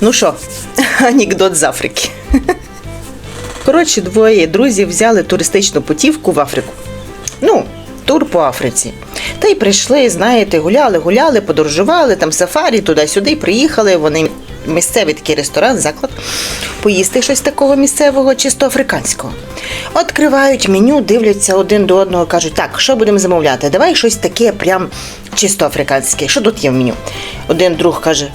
Ну що, анекдот з Африки. Коротше, двоє друзів взяли туристичну путівку в Африку. Ну, тур по Африці. Та й прийшли, знаєте, гуляли, гуляли, подорожували, там сафарі, туди-сюди, приїхали. Вони місцевий такий ресторан, заклад, поїсти щось такого місцевого, чисто африканського. Відкривають меню, дивляться один до одного, кажуть, так, що будемо замовляти? Давай щось таке прям чисто африканське. Що тут є в меню? Один друг каже: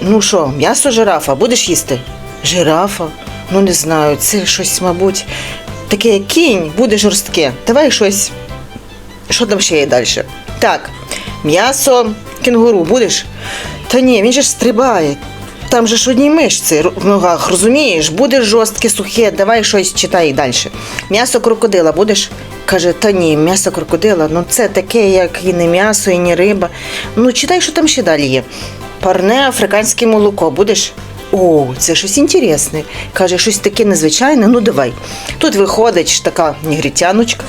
Ну що, м'ясо жирафа, будеш їсти? Жирафа? Ну не знаю, це щось, мабуть, таке кінь, буде жорстке. Давай щось. Що там ще є далі? Так, м'ясо кенгуру будеш? Та ні, він же ж стрибає. Там же ж одні мишці в ногах, розумієш? Буде жорстке, сухе, давай щось читай далі. М'ясо крокодила будеш? Каже, та ні, м'ясо крокодила, ну це таке, як і не м'ясо, і не риба. Ну, читай, що там ще далі є. Парне африканське молоко будеш? О, це щось інтересне. Каже, щось таке незвичайне, ну давай. Тут виходить така негритяночка,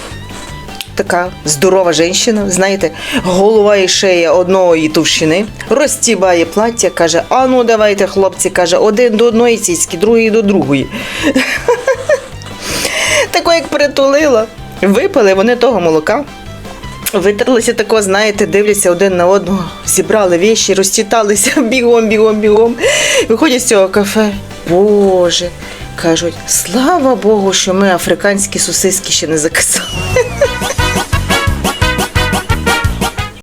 така здорова жінка, знаєте, голова і шея одної товщини, розтібає плаття, каже: а ну давайте, хлопці, каже, один до одної сіськи, другий до другої. Тако як притулила, випили вони того молока. Витерлися тако, знаєте, дивляться один на одного, зібрали віші, розчиталися бігом, бігом, бігом. Виходять з цього кафе. Боже, кажуть, слава Богу, що ми африканські сосиски ще не заказали.